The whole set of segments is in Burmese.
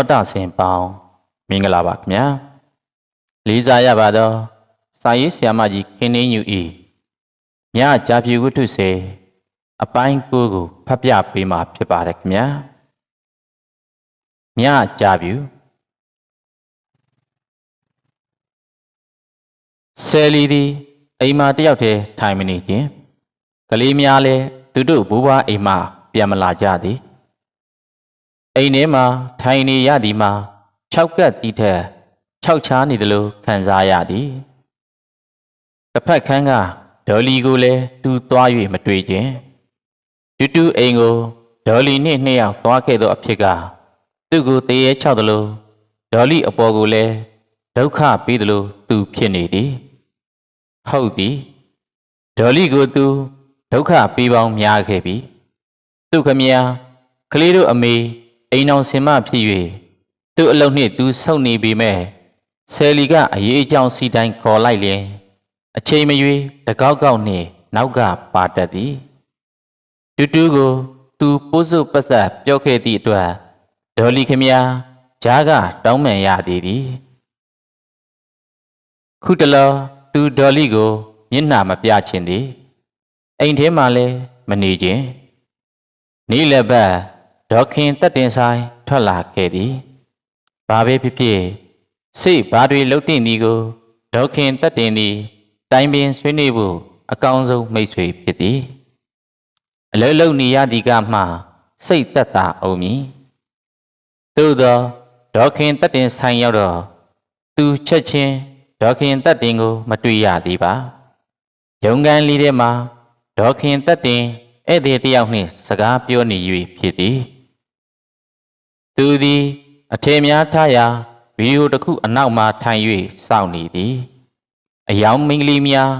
တောတာဆင်ပေါင်းမင်္ဂလာပါခင်ဗျာလေးစားရပါတော့စာရေးဆရာမကြီးခင်းနှင်းယူဤမြကြာဖြူဝတ္ထုစေအပိုင်းကိုကိုဖတ်ပြပေးမှာဖြစ်ပါတယ်ခင်ဗျာမြကြာဖြူဆယ်လီသည်အိမ်မှာတယောက်တည်းထိုင်မနေခြင်းကလေးများလည်းသူတို့ဘိုးဘွားအိမ်မှာပြန်မလာကြသည် အိမ်ထဲမှာထိုင်နေရသည်မှာ၆ကပ်တီးထက်၆ချားနေတယ်လို့ခံစားရသည်တစ်ဖက်ခန်းကဒေါ်လီကိုလည်းသူသွား၍မတွေ့ခြင်းတူတူအိမ်ကိုဒေါ်လီနှင့်နှစ်ယောက်သွားခဲ့သောအဖြစ်ကသူ့ကိုတရေချောက်တယ်လို့ဒေါ်လီအပေါ်ကိုလည်းဒုက္ခပေးတယ်လို့သူဖြစ်နေသည်ဟုတ်သည်ဒေါ်လီကိုသူဒုက္ခပေးပေါင်းများခဲ့ပြီသူခမညာကလေးတို့အမေ အိမ်အောင်စင်မဖြစ်၍သူ့အလုံးနှင့်သူဆုတ်နေပေမဲ့ဆယ်လီကအရေးအကြောင်းစီတိုင်းခေါ်လိုက်လျင်အချိန်မရွေးတကောက်ကောက်နှင့်နောက်ကပါတတ်သည်တူတူကို သူပိုးစုပ်ပတ်ဆက်ပြောခဲ့သည့်အတွက်ဒေါ်လီခမညာဂျားကတောင်းပန်ရသေးသည်ခုတလောသူဒေါ်လီကိုမျက်နှာမပြချင်သည်အိမ်ထဲမှာလည်းမနေခြင်းနေ့လည်းဘက် ဒေါခင်တက်တင်ဆိုင်ထွက်လာခဲ့သည်ဘာပဲဖြစ်ဖြစ်စိတ်ဘာတွေလှုပ်တင်သည်ကိုဒေါခင်တက်တင်သည်တိုင်ပင်ဆွေးနွေးဖို့အကောင်းဆုံးမိတ်ဆွေဖြစ်သည်အလုံးလုံးနေရသည်ကမှစိတ်သက်သာအောင်မည်သို့သောဒေါခင်တက်တင်ဆိုင်ရောက်တော့သူချက်ချင်းဒေါခင်တက်တင်ကိုမတွေ့ရသေးပါရုံကန်လေးထဲမှာဒေါခင်တက်တင်ဧည့်သည်တယောက်နှင့်စကားပြောနေ၍ဖြစ်သည် သူသည်အထေများထားရာဗီဒီယိုတစ်ခုအနောက်မှထိုင်၍စောင့်နေသည်အယောင်မင်္ဂလီများ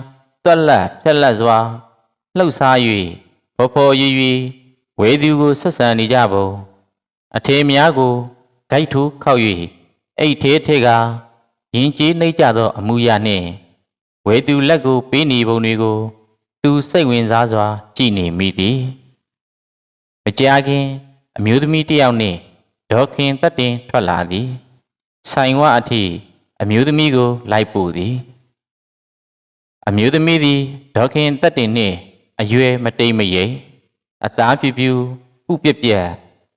တွက်လက်ဖြက်လက်စွာလှုပ်ရှား၍ဖော်ဖော်ရွရွဝေသူကိုဆက်ဆံနေကြပုံအထေများကိုဂိုက်ထိုးခောက်၍အိတ်သေးထဲကရင်ကျေးနှိမ့်ကြသော အမှုရနှင့်ဝေသူလက်ကိုပေးနေပုံတွေကို သူစိတ်ဝင်စားစွာ ကြည်နေမိသည်မကြာခင် အမျိုးသမီးတစ်ယောက်နှင့် ဒေါခင်တက်တင်ထွက်လာသည်ဆိုင်ဝအထိအမျိုးသမီးကိုလိုက်ပို့သည်အမျိုးသမီးသည်ဒေါခင်တက်တင်နှင့်အရွယ်မတိမ်မရိပ်အသားပြူပြူဥပြက်ပြက်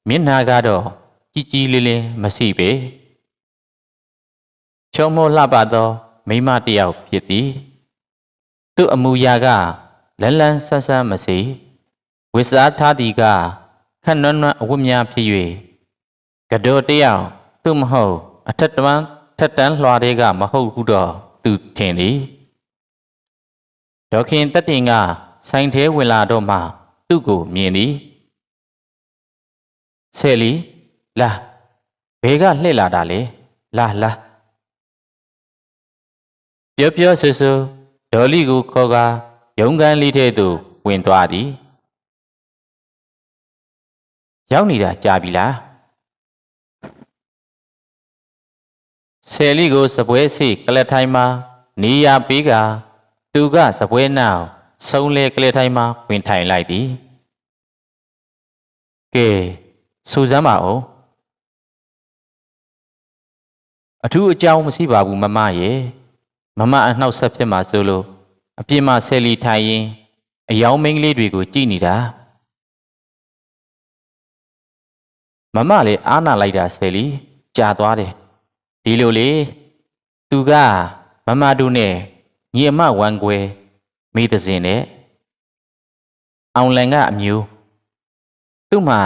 မျက်နှာကတော့ကြီးကြီးလေးလေးမရှိပေချုံမောလှပသော မိန်းမတစ်ယောက်ဖြစ်သည် သူ့အမူအရာကလန်းလန်းဆန်းဆန်းမစီဝိစားထားသည်ကခန့်နွမ်းနွမ်းအဝတ်များဖြစ်၍ ကတော်တယောက်သူမဟုတ်အထက်တန်းထက်တန်းလွှာတွေကမဟုတ်ဘူးတော့သူထင်သည်ဒေါခင်တက်တင်ကဆိုင်သေးဝင်လာတော့မှသူ့ကိုမြင်သည်ဆယ်လီလာဘဲကလှည့်လာတာလေလာလာပြောပြောဆူဆူဒေါ်လီကိုခေါ်ကာရုံကန်လေးထဲသို့ဝင်သွားသည်ရောက်နေတာကြာပြီလား ဆယ်လီကိုစပွဲစိကလထိုင်းမှာနေရပေးကသူကစပွဲနောက်ဆုံးလေကလထိုင်းမှာဝင်ထိုင်လိုက်သည်ကဲစူစမ်းပါဦးအထူးအကြောင်းမရှိပါဘူးမမရဲ့မမအနှောက်ဆက်ဖြစ်မှာဆိုလို့အပြစ်မှဆယ်လီထိုင်ရင်အယောင်မင်းကလေးတွေကိုကြည်နေတာမမလည်းအားနာလိုက်တာဆယ်လီကြာသွားတယ် ဒီလိုလေသူကမမတို့နဲ့ညီအမဝမ်းကွယ်မိသစင်နဲ့အောင်လန်ကအမျိုးသူ့မှာ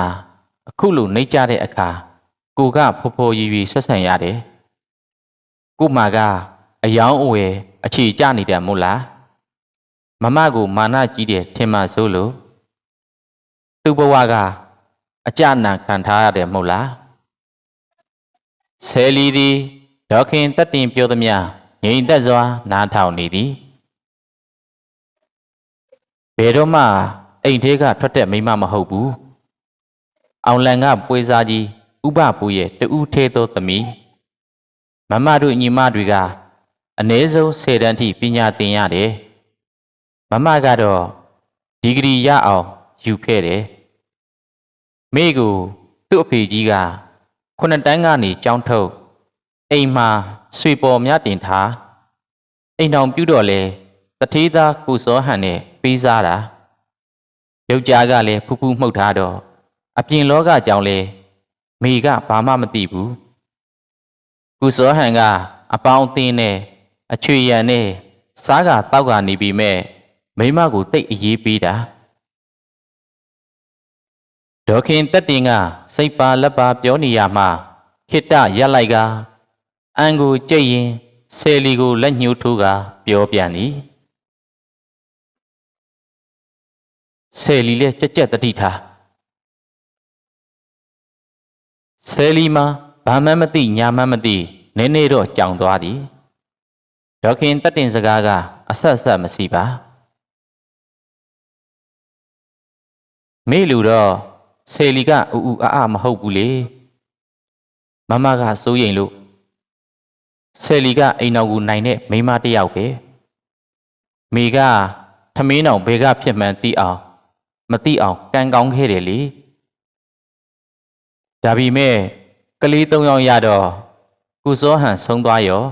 အခုလိုနှိမ့်ကြတဲ့အခါကိုကဖော်ဖော်ရီရီဆက်ဆံရတယ်ကိုမာကအယောင်အဝယ်အခြေကျနေတယ်မို့လားမမကိုမာနကြီးတယ်ထင်မှဆိုလို့သူ့ဘဝကအကြနာခံထားရတယ်မဟုတ်လားဆယ်လီသည် ဒေါခင်တက်တင်ပြောသည်များငြိမ်သက်စွာ နားထောင်နေသည်ဘယ်တော့မှအိမ်ထဲကထွက်တဲ့မိမမဟုတ်ဘူးအောင်လန်ကပွေစားကြီးဥပပူရဲ့တူးသေးသောသမီးမမတို့ညီမတွေကအနည်းဆုံး10တန်းထိပညာသင်ရတယ်မမကတော့ဒီဂရီရအောင်ယူခဲ့တယ်မိကိုသူ့အဖေကြီးကခုနှစ်တန်းကနေကြောင်းထုတ် အိမ်မှာဆွေပေါ်များတင်ထားအိမ်တော်ပြုတော့လဲတထေးသားကိုစောဟန်နဲ့ပေးစားတာယောက်ျားကလည်းဖူးဖူးမှုတ်ထားတော့အပြင်လောကကြောင့်လဲမိကဘာမှမသိဘူးကိုစောဟန်ကအပေါင်းအသင်းနဲ့အချွေရံနဲ့စားကတောက်ကနေပြီမဲ့မိမကိုတိတ်အေးပေးတာဒေါခင်တက်တင်ကစိတ်ပါလက်ပါပြောနေရမှခိတ္တရက်လိုက်က အန်ကိုကြိတ်ရင်ဆယ်လီကိုလက်ညှိုးထိုးကပြောပြန်သည်ဆယ်လီလည်းကြက်ကြက်တတိထားဆယ်လီမှာဘာမှမသိညာမှမသိနည်းနည်းတော့ကြောင်သွားသည်ဒေါခင်တက်တင်စကားကအဆက်ဆက်မရှိပါမေလူတော့ဆယ်လီကဥဥအာအာမဟုတ်ဘူးလေမမကစိုးရိမ်လို့ ဆယ်လီကအိမ်တော်ကိုနိုင်တဲ့မိန်းမတစ်ယောက်ပဲမိကထမင်းတော်ဘယ်ကဖြစ်မှန်းသိအောင်မသိအောင်ကံကောင်းခဲ့တယ်လေဒါပေမဲ့ကလေး၃ယောက်ရတော့ကုစောဟန်ဆုံးသွားရော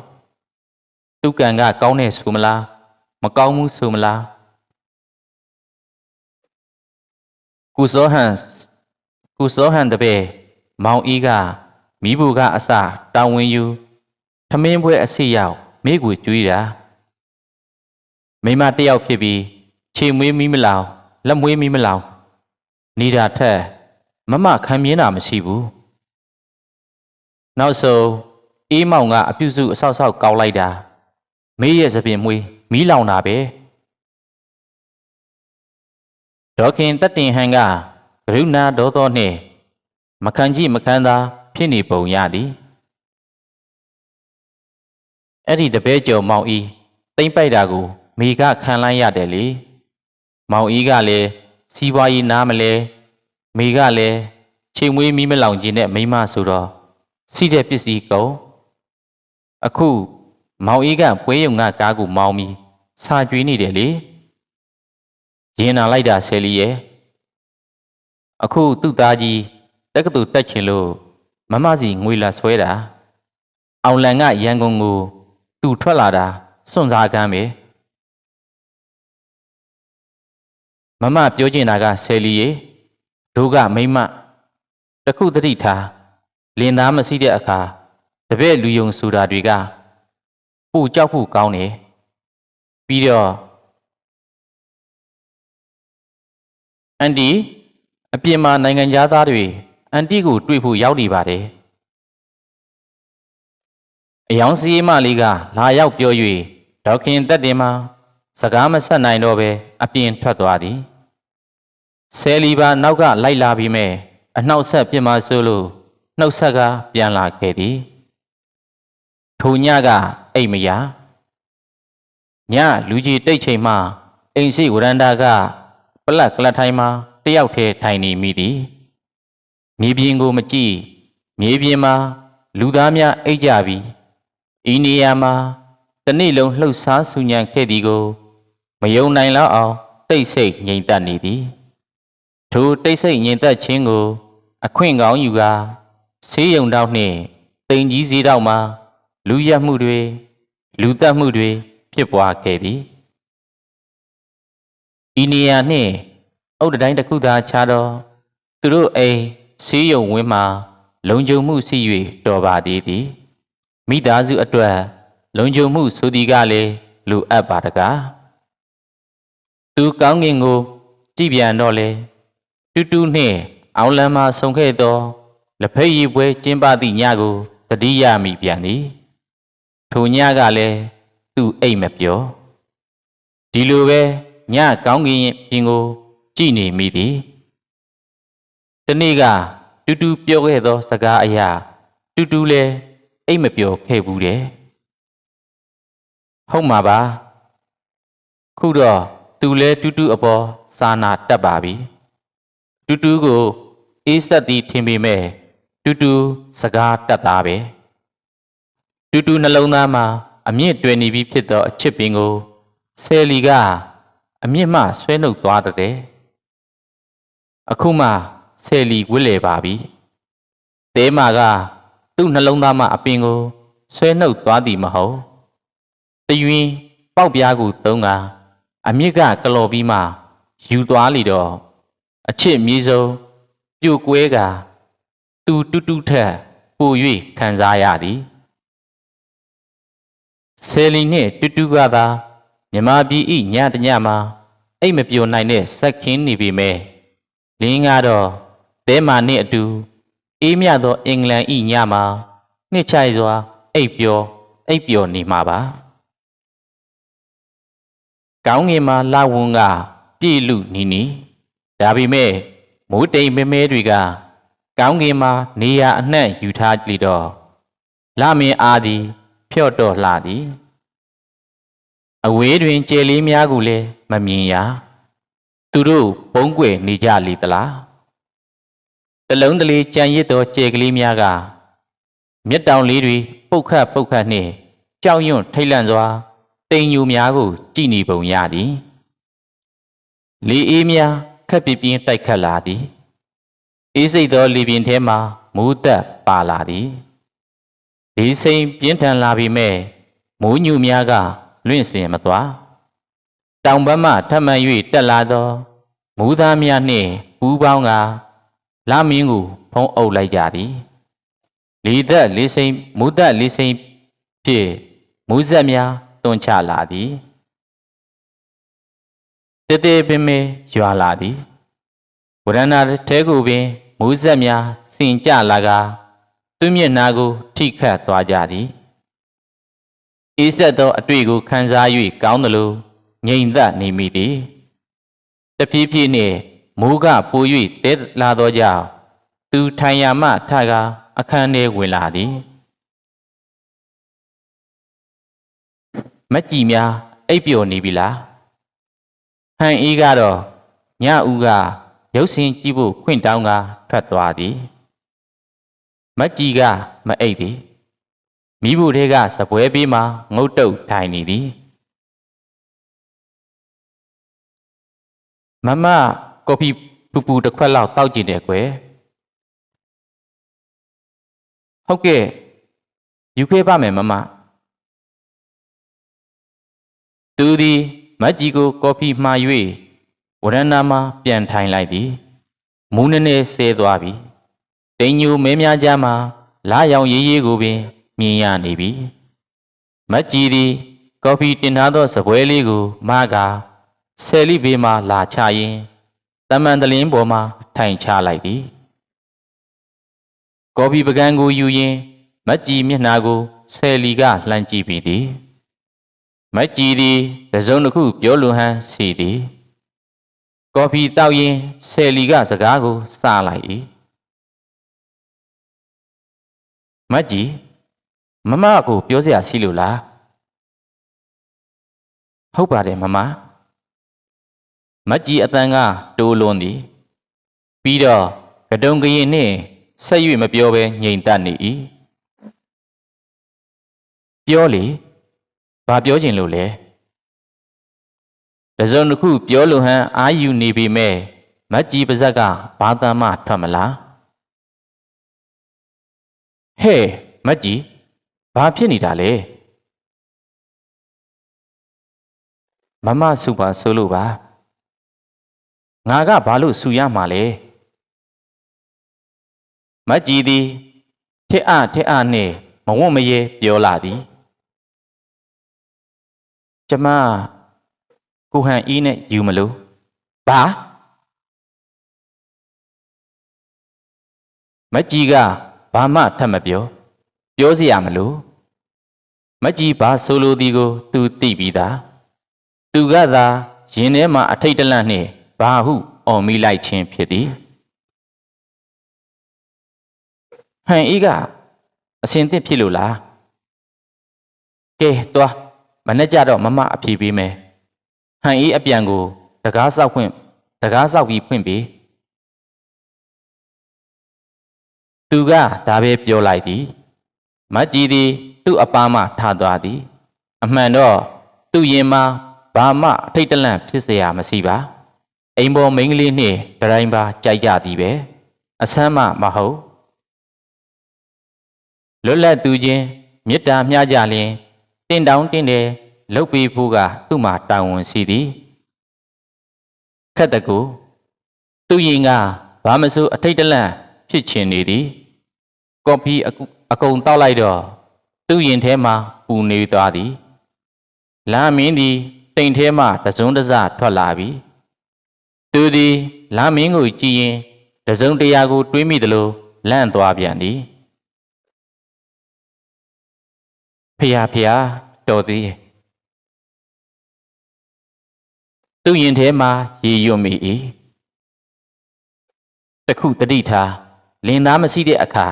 သူကံကကောင်းနေဆိုမလားမကောင်းဘူးဆိုမလားကုစောဟန်ကုစောဟန်တပည့်မောင်ဤကမိဘူးကအစတာဝန်ယူ ထမင်းပွဲအစီရောက်မိကိုကျွေးတာမိမတယောက်ဖြစ်ပြီးခြေမွေးမိမလောင်လက်မွေးမိမလောင်နေတာထက်မမခံမြင်တာမရှိဘူးနောက်ဆုံးအေးမောင်ကအပြုစုအဆောက်ဆောက်ကောက်လိုက်တာမေးရဲ့သပင်မွေးမီးလောင်တာပဲဒေါခင်တက်တင်ဟန်ကကရုဏာဒေါသောနှင့်မခံကြည့်မခံသာဖြစ်နေပုံရသည် အဲ့ဒီတပည့်ကျော်မောင်ဤတိမ့်ပိုက်တာကိုမိကခံလိုက်ရတယ်လေမောင်ဤကလည်းစီးပွားရေးနားမလဲမိကလည်းချိန်မွေးမီးမလောင်ခြင်းနဲ့မိမဆိုတော့စီးတဲ့ပစ္စည်းကုန်အခုမောင်ဤကပွဲရုံကကားကိုမောင်းပြီးစာကြွေးနေတယ်လေရင်နာလိုက်တာဆယ်လီရဲ့အခုသူ့သားကြီးတက္ကသိုလ်တက်ချင်လို့မမစီငွေလာဆွဲတာအောင်လန်ကရန်ကုန်ကို သူထွက်လာတာစွန့်စားကမ်းပဲမမပြောချင်တာကဆယ်လီရေတို့ကမိမတခုတတိထားလင်သားမရှိတဲ့အခါတပည့်လူယုံဆိုတာတွေကပို့ကြောက်ဖို့ကောင်းတယ်ပြီးတော့အန်တီအပြင်မှာနိုင်ငံသားတွေအန်တီကိုတွေ့ဖို့ရောက်နေပါတယ် အယောင်စီးမလေးကလာရောက်ပြော၍ဒေါခင်တက်တင်မှာစကားမဆက်နိုင်တော့ပဲအပြင်ထွက်သွားသည်ဆယ်လီပါနောက်ကလိုက်လာပြီးမဲ့အနှောက်ဆက်ပြစ်မဆိုးလို့နှုတ်ဆက်ကပြန်လာခဲ့သည်ထိုညကအိမ်မရညလူကြီးတိတ်ချိန်မှအိမ်ရှိဝရန္တာကပလက်ကလထိုင်မှာတယောက်တည်းထိုင်နေမိသည်မြေပြင်ကိုမကြည့်မြေပြင်မှာလူသားများအိတ်ကြပြီး ဤနေရာမှာတနေ့လုံးလှုပ်ရှားဆူညံခဲ့သည်ကို မယုံနိုင်လောက်အောင်တိတ်ဆိတ်ငြိမ်သက်နေသည်ထိုတိတ်ဆိတ်ငြိမ်သက်ခြင်းကို အခွင့်ကောင်းယူကာဆေးရုံတောက်နှင့်တိမ်ကြီးစည်းတောက်မှာလူရက်မှုတွေလူတက်မှုတွေဖြစ်ပွားခဲ့သည်ဤနေရာနှင့်အုတ်တိုင်းတစ်ခုသာခြားတော့သူတို့အိမ်ဆေးရုံဝင်းမှာလုံခြုံမှုရှိ၍တော်ပါသေးသည် မိသားစုအတွက်လုံခြုံမှုဆိုသည်ကလည်းလိုအပ်ပါတကားသူကောင်းကင်ကိုကြည်ပြန်တော့လေတူတူနှင့်အောင်လမ်းမှာဆုံခဲ့သောလက်ဖက်ရည်ပွဲကျင်းပသည့်ညကိုတတိယမိပြန်သည်ထိုညကလည်းသူ့အိတ်မပြောဒီလိုပဲညကောင်းကင်ပြင်ကိုကြည်နေမိသည်တနေ့ကတူတူပြောခဲ့သောစကားအရာတူတူလည်း အိတ်မပြောခဲ့ဘူးတဲ့ဟုတ်မှာပါခုတော့သူလဲတူတူအပေါ်စာနာတက်ပါပြီတူတူကိုအေးဆက်သည်ထင်ပေမဲ့တူတူစကားတက်သားပဲတူတူနှလုံးသားမှာအမြင့်တွယ်နေပြီဖြစ်သောအချစ်ပင်ကိုဆယ်လီကအမြင့်မှဆွဲနှုတ်သွားတဲ့အခုမှဆယ်လီဝစ်လေပါပြီတဲမာက သူ့နှလုံးသားမှအပင်ကိုဆွဲနှုတ်သွားသည်မဟုတ်တယွင်ပေါက်ပြားကိုသုံးကအမြစ်ကကလော်ပြီးမှယူသွားလိတော့အချစ်မြေဆုံးပြိုကွဲကသူတူတူထက်ပို၍ခံစားရသည်ဆယ်လီနှင့်တူတူကသာမြမပြည်ဤညတညမှာအိတ်မပြိုနိုင်တဲ့စက်ခင်းနေပြီမဲ့လင်းကတော့တဲမာနှင့်အတူ အေးမြသောအင်္ဂလန်ဤညမှာနှစ်ချိုက်စွာအိပ်ပျော်အိပ်ပျော်နေမှာပါကောင်းငင်မှာလာဝန်ကပြည့်လူနီနီဒါပေမဲ့မိုးတိမ်မဲမဲတွေကကောင်းကင်မှာနေရာအနှံ့ယူထားလိတော့လာမင်းအားသည်ဖြော့တော့လှသည်အဝေးတွင်ကြယ်လေးများကိုလည်းမမြင်ရသူတို့ပုံကွယ်နေကြလေသလား တလုံးတလေးကြံရစ်သောကြယ်ကလေးများကမြက်တောင်လေးတွေပုတ်ခတ်ပုတ်ခတ်နှင့်ကြောက်ရွံ့ထိတ်လန့်စွာတိမ်ညူများကို ကြည်နေပုံရသည်လေအေးများခက်ပြပြင်းတိုက်ခတ်လာသည်အေးစိတ်သောလေပြင်းထဲမှမူးသက်ပါလာသည်ဒီစိမ်ပြင်းထန်လာပြီမဲ့မိုးညူများကလွင့်စင်မသွားတောင်ဘက်မှထပ်မံ၍တက်လာသောမူးသားများနှင့်ပူးပေါင်းက လာမင်းကိုဖုံးအုပ်လိုက်ကြသည်လေသက်လေးစိမ်မူးသက်လေးစိမ်ဖြင့်မူးဆက်များတွန်းချလာသည်တေတေပင်ပင်ရွာလာသည်ဝရဏတဲကိုပင်မူးဆက်များစင်ကြလာကသူမျက်နာကို ထိခတ်သွားကြသည်အေးဆက်သောအတွေ့ကိုခံစား၍ကောင်းသလိုငြိမ်သက်နေမိသည်တဖြည်းဖြည်းနှင့် မိုးကပို၍တဲလာသောကြောင့်သူထိုင်ရမှထကအခန်းထဲဝင်လာသည်မက်ကြီးများအိပ်ပျော်နေပြီလားဟန်အေးကတော့ညဦးကရုပ်ရှင်ကြည့်ဖို့ခွင့်တောင်းကထွက်သွားသည်မက်ကြီးကမအိပ်သည်မိဖို့ထဲကစပွဲပေးမှငုတ်တုတ်ထိုင်နေသည်မမ ကော်ဖီပူပူတစ်ခွက်လောက်တောက်ကြည့်တယ်ကွယ်ဟုတ်ကဲ့ယူခဲ့ပါမယ်မမသူသည်မက်ကြီးကိုကော်ဖီမှာ၍ဝရဏနာမှာပြန်ထိုင်လိုက်သည်မူးနည်းနည်းဆဲသွားပြီတိမ်ညူမဲများကြားမှာလာရောင်ရေးရေးကိုပင်မြင်ရနေပြီမက်ကြီးသည်ကော်ဖီတင်ထားသောစပွဲလေးကိုမကဆယ်လိဘေးမှလာချရင်းတ မန်တလင်းပေါ်မှထိုင်ချလိုက်သည်ကော်ဖီပကံကိုယူရင်းမက်ကြီးမျက်နှာကိုဆယ်လီကလှမ်းကြည့်ပြီးသည်မက်ကြီးသည်တစုံတစ်ခုပြောလွန်ဟန်စီသည်ကော်ဖီတောက်ရင်းဆယ်လီကစကားကိုစလိုက်၏မက်ကြီးမမကိုပြောစရာရှိလို့လားဟုတ်ပါတယ်မမ မက်ကြီးအတန်ကတိုးလွန်သည်ပြီးတော့ကတုံကရင်နှင့်ဆက်၍မပြောဘဲငြိမ်သက်နေ၏ပြောလေဘာပြောချင်လို့လဲတစုံတစ်ခုပြောလို့ဟန်အာယူနေပြီမဲ့မက်ကြီးပါဇက်ကဘာတမ်းမှထွက်မလားဟဲ့မက်ကြီးဘာဖြစ်နေတာလဲမမစုပါဆိုလို့ပါ ငါကဘာလို့ဆူရမှာလဲမက်ကြီးသည်ထက်အထက်အနှင့်မဝတ်မရဲပြောလာသည်ကျမကိုဟန်အီးနဲ့ယူမလို့ဘာမက်ကြီးကဘာမှထပ်မပြော ပြောစရာမလိုမက်ကြီးဘာဆိုလိုသည်ကို သူသိပြီးသားသူကသာရင်ထဲမှာအထိတ်တလန့်နှင့် ဘာဟုအော်မိလိုက်ခြင်းဖြစ်သည်ဟန်အေးကအစင်သင့်ဖြစ်လို့လားကဲသွားမနေ့ကျတော့မမအဖြေပေးမယ်ဟန်အေးအပြန်ကို တကားဆောက်ခွင့်တကားဆောက်ပြီးဖွင့်ပေးသူကဒါပဲပြောလိုက်သည်မတ်ကြီးသည်သူ့အပားမှထားသွားသည် အမှန်တော့သူ့ရင်မှာဘာမှအထိတ်တလန့်ဖြစ်เสียမရှိပါ အိမ်ပေါ်မိန်းကလေးနှင့်ဒရိုင်းပါကြိုက်ကြသည်ပဲအဆမ်းမှမဟုတ်လွတ်လပ်သူချင်းမေတ္တာမျှကြလျင်တင့်တောင်းတင့်တယ်လှုပ်ပေးဖို့ကသူ့မှာတာဝန်ရှိသည်ခတ်တကူသူရင်ကဘာမစိုးအထိတ်တလန့်ဖြစ်ချင်နေသည်ကော်ဖီအကုအကုန်တောက်လိုက်တော့သူ့ရင်ထဲမှာပူနေသွားသည်လာမင်းသည်တိမ်ထဲမှတစုံတစထွက်လာပြီ သူသည်လာမင်းကိုကြည့်ရင်တစုံတရာကို တွေးမိသလိုလန့်သွားပြန်သည်ဖျားဖျားတော်သေးရဲ့သူ့ရင်ထဲမှာရေရွတ်မိ၏တခုတတိထားလင်သားမရှိတဲ့အခါ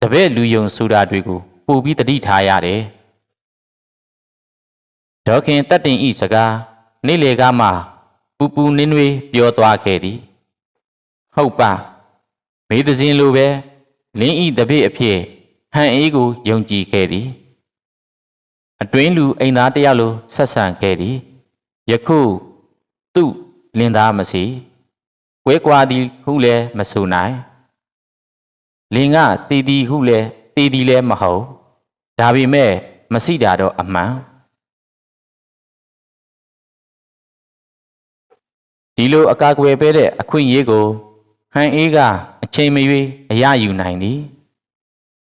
တပည့်လူယုံဆိုတာတွေကိုပို့ပြီးတတိထားရတယ်ဒေါခင်တတ်တင်ဤစကားနေ့လေကားမှ ပူပူနင်းနွေးပြောသွားခဲ့သည်ဟုတ်ပါမေးသစဉ်လိုပဲလင်းဤတပည့်အဖြစ်ဟန်အေးကိုယုံကြည်ခဲ့သည် အတွင်းလူအိမ်သားတယောက်လိုဆက်ဆံခဲ့သည်ယခုသူ့လင်သားမရှိကွဲကွာသည်ဟုလည်းမဆိုနိုင်လင်ကတည်တည်ဟုလည်းတည်တည်လည်းမဟုတ်ဒါပေမဲ့မရှိတာတော့အမှန် ဒီလိုအကာအကွယ်ပေးတဲ့အခွင့်အရေးကိုဟန်အေးကအချိန်မရွေးအရယူနိုင်သည်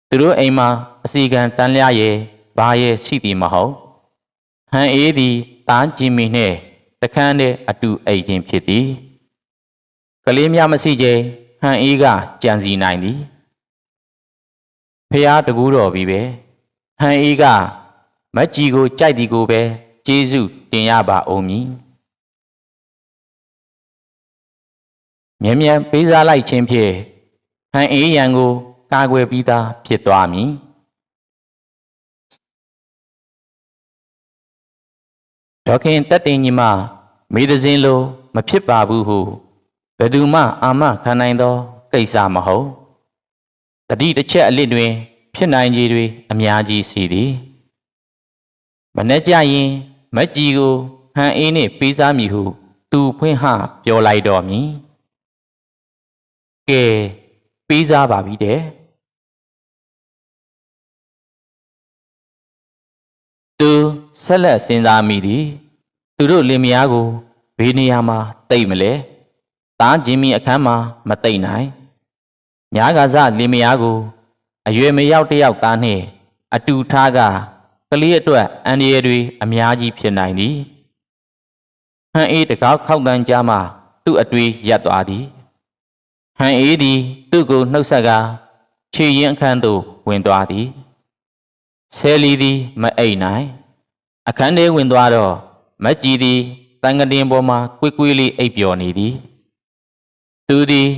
သူတို့အိမ်မှာအစီကံတန်းလျရဲ့ဘာရဲ့ရှိသည်မဟုတ်ဟန်အေးသည်တားကြည့်မိနှင့်တခန်းနဲ့အတူအိတ်ခြင်းဖြစ်သည်ကလေးများမရှိခြင်းဟန်အေးကကြံစီနိုင်သည်ဖះတကူတော်ပြီပဲဟန်အေးကမက်ကြီးကိုကြိုက်သည်ကိုပဲကျေးဇူးတင်ရပါအောင်မည် မြန်မြန်ပေးစားလိုက်ခြင်းဖြင့်ဟန်အေးရန်ကို ကာကွယ်ပြီးသားဖြစ်သွားမည်ဒေါခင်တက်တင်ကြီးမမေတစင်းလို မဖြစ်ပါဘူးဟုဘယ်သူမှအာမခံနိုင်သောကိစ္စမဟုတ်တတိတစ်ချက်အလစ်တွင် ဖြစ်နိုင်ကြီးတွေအများကြီးရှိသည်မနေ့ကျရင်မက်ကြီးကိုဟန်အေးနှင့်ပေးစားမည်ဟု သူဖွင့်ဟပြောလိုက်တော်မ ည်ကဲပေးစားပါပြီတဲ့သူဆက်လက်စဉ်းစားမိသည်သူတို့လင်မယားကိုဘေးနေရာမှာတိတ်မလဲတားခြင်းမီအခန်းမှာမတိတ်နိုင်ညာကစားလင်မယားကိုအရွယ်မရောက်တယောက်သားနှင့်အတူထားကကလေးအတွက်အန်ဒီရတွေအများကြီးဖြစ်နိုင်သည်ဟန်အေးတကောက်ခောက်တန်းကြားမှသူ့အတွေ့ရက်သွားသည် ဟန်အေးသည်သူ့ကိုနှုတ်ဆက်ကခြေရင်အခန်းသို့ဝင်သွားသည်ဆယ်လီသည်မအိပ်နိုင် အခန်းထဲဝင်သွားတော့မက်ကြီးသည်တန်ကတင်ပေါ်မှာကွေးကွေးလေးအိပ်ပျော်နေသည်သူသည်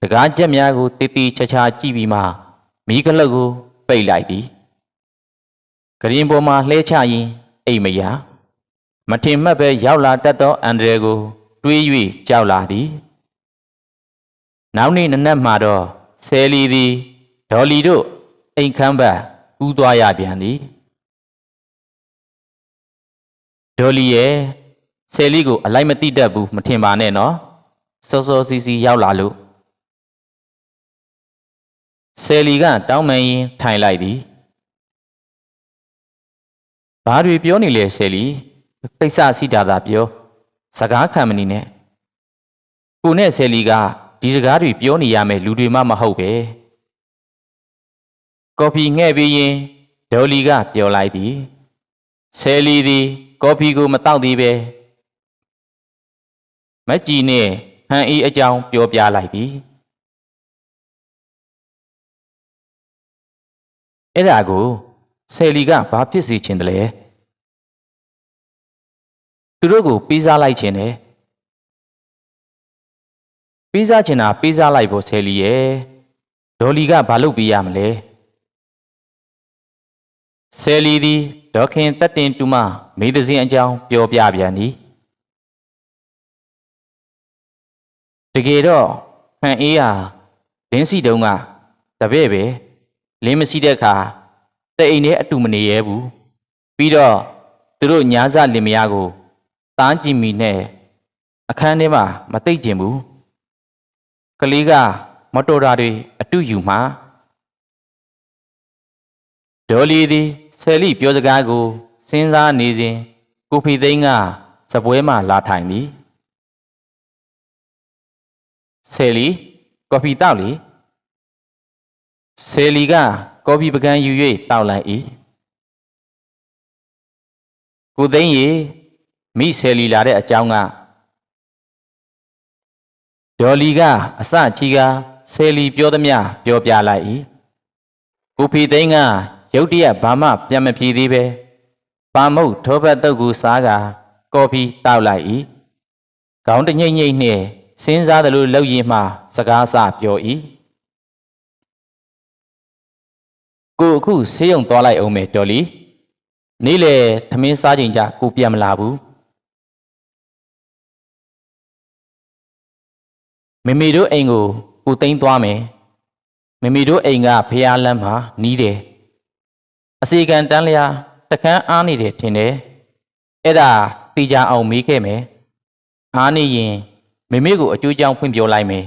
တကားချက်များကိုတီတီချာချာကြည့်ပြီးမှမိကလပ်ကိုပိတ်လိုက်သည်ကရင်ပေါ်မှာလှဲချရင်အိမ်မရမထင်မှတ်ပဲရောက်လာတတ်သောအန်ဒရယ်ကို တွေး၍ကြောက်လာသည် နောက်နေ့နနက်မှာတော့ဆယ်လီသည်ဒေါ်လီတို့အိမ်ခမ်းဘက်ကူးသွားရပြန်သည်ဒေါ်လီရဲ့ဆယ်လီကိုအလိုက်မတိတတ်ဘူးမထင်ပါနဲ့နော်စောစောစီစီရောက်လာလို့ဆယ်လီကတောင်းပန်ရင်ထိုင်လိုက်သည်ဘာတွေပြောနေလဲဆယ်လီကိစ္စစီတာသာပြောစကားခံမနေနဲ့ကိုနဲ့ဆယ်လီက ဒီစကားတွေပြောနေရမယ်လူတွေမှမဟုတ်ပဲကော်ဖီငှဲ့ပြီးရင်ဒေါ်လီကပြောလိုက်သည်ဆယ်လီသည်ကော်ဖီကိုမတောက်သေးပဲမက်ကြီးနဲ့ဟန်အီအကြောင်းပြောပြလိုက်သည်အဲ့ဒါကိုဆယ်လီကဘာဖြစ်စီချင်တယ်လဲသူတို့ကိုပေးစားလိုက်ခြင်းတယ် ပေးစားချင်တာပေးစားလိုက်ဖို့ဆယ်လီရဲ့ဒေါ်လီကဘာလုပ်ပေးရမလဲဆယ်လီသည်ဒေါခင်တက်တင်တူမမေးသစဉ်အကြောင်းပြောပြပြန်သည်တကယ်တော့ဟန်အေးဟာလင်းစီတုံးကတပည့်ပဲလင်းမရှိတဲ့အခါတဲ့အိမ်ထဲအတူမနေရဘူးပြီးတော့သူတို့ညာစလင်မယားကိုတားကြည့်မိနဲ့အခန်းထဲမှာမသိကျင်ဘူး ကလေးကမတော်တာတွေအတူယူမှာဒေါ်လီသည်ဆယ်လီပြောစကားကိုစဉ်းစားနေစဉ်ကိုဖီသိန်းကစပွဲမှလာထိုင်သည်ဆယ်လီကော်ဖီတောက်လေဆယ်လီကကော်ဖီပကံယူ၍တောက်လိုက်၏ကိုသိန်းရေမိဆယ်လီလာတဲ့အကြောင်းက ဒေါ်လီကအစချီကဆယ်လီပြောသည်မပြောပြလိုက်၏ကိုဖီသိန်းကရုတ်တရက်ဘာမှပြန်မဖြေသေးပဲပါမုတ်ထောပတ်တုတ်ကိုစားကကော်ဖီတောက်လိုက်၏ခေါင်းတညိမ့်ညိမ့်နှင့်စဉ်းစားသလိုလှုပ်ရင်းမှစကားစပြော၏ကိုအခုဆေးရုံသွားလိုက်အောင်မယ်တော်လီနေ့လေသမင်းစားချိန်ကြကိုပြန်မလာဘူး မမေတို့အိမ်ကိုကိုသိမ်းသွားမယ်မမေတို့အိမ်ကဖះလမ်းမှာနီးတယ်အစီကံတန်းလျာတခန်းအားနေတယ်ထင်တယ်အဲ့ဒါသိကြအောင်မေးခဲ့မယ်အားနေရင်မေမေကိုအကျိုးကြောင့်ဖွင့်ပြောလိုက်မယ်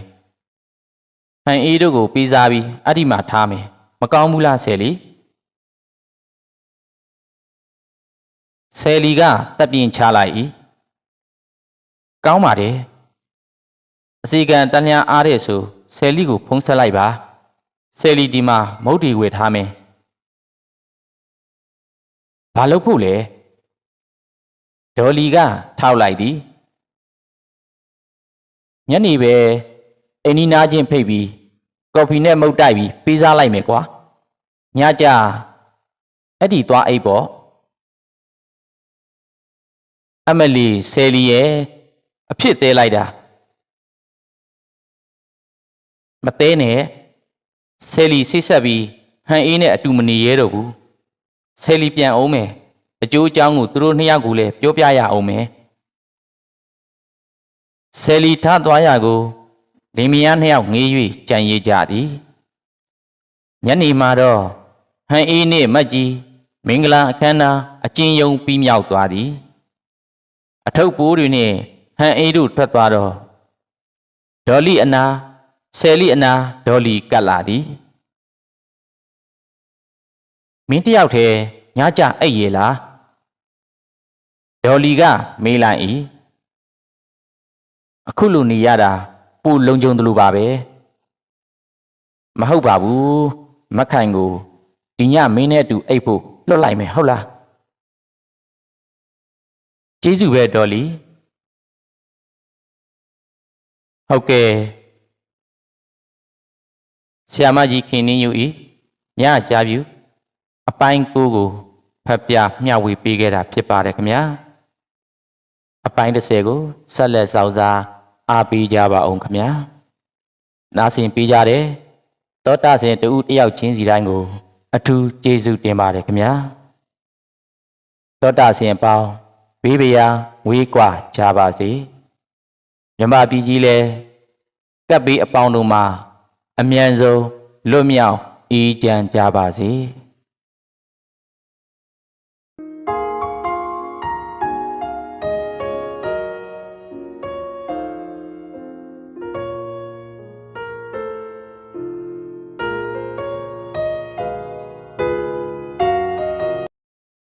ဟန်အေးတို့ကိုပေးစားပြီးအဲ့ဒီမှာထားမယ်မကောင်းဘူးလားဆယ်လီဆယ်လီကတပ်ပြင်းချလိုက်၏ကောင်းပါတယ် အစီကံတန်လျာအားတဲ့ဆိုဆယ်လီကိုဖုံးဆက်လိုက်ပါဆယ်လီဒီမှာမုတ်တီဝေထားမယ်ဘာလုပ်ဖို့လဲဒေါ်လီကထောက်လိုက်သည်ညနေပဲအင်းနီနာချင်းဖိတ်ပြီးကော်ဖီနဲ့မုတ်တိုက်ပြီးပေးစားလိုက်မယ်ကွာညကြအဲ့ဒီသွားအိပ်ပေါ့အမလီဆယ်လီရဲ့အဖြစ်သေးလိုက်တာ မသေးနဲ့ဆယ်လီဆိတ်ဆက်ပြီးဟန်အေးနဲ့အတူမနေရဲတော့ဘူးဆယ်လီပြန်အောင်မယ်အကျိုးအကြောင်းကိုသူတို့နှစ်ယောက်ကိုလည်းပြောပြရအောင်မယ်ဆယ်လီထားသွားရကိုလင်မယားနှစ်ယောက်ငေး၍ကြံရည်ကြသည်ညနေမှာတော့ဟန်အေးနှင့်မတ်ကြီးမင်္ဂလာအခမ်းအနားအကျဉ်းယုံပြီးမြောက်သွားသည် အထုပ်ပိုးတွေနှင့်ဟန်အေးတို့ထွက်သွားတော့ဒေါ်လီအနာ ဆယ်လီအနာဒေါ်လီကတ်လာသည်မင်းတယောက်တည်းညကြအိပ်ရလားဒေါ်လီကမေးလိုက်၏အခုလိုနေရတာပူလုံကြုံတယ်လို့ပါပဲမဟုတ်ပါဘူးမက်ခိုင်ကိုဒီညမင်းနဲ့အတူအိပ်ဖို့လွတ်လိုက်မယ်ဟုတ်လားကျေးဇူးပဲဒေါ်လီဟုတ်ကဲ့ ဆရာမကြီးခင်နှင်းယူဤညကြပြူအပိုင်းကိုကိုဖတ်ပြမျှဝေပေးခဲ့တာဖြစ်ပါတယ်ခင်ဗျာအပိုင်း30ကိုဆက်လက်စောင့်စားအားပေးကြပါအောင်ခင်ဗျာနားဆင်ပေးကြတယ်တောတာဆင်တူတယောက်ချင်းစီတိုင်းကို အထူးကျေးဇူးတင်ပါတယ်ခင်ဗျာတောတာဆင်ပေါင်းဘေးပရာဝေးကွာကြပါစေမြမပြည်ကြီးလဲကပ်ပြီးအပေါင်းတို့မှာ အမြန်ဆုံးလွတ်မြောက်အေးချမ်းကြပါစေ။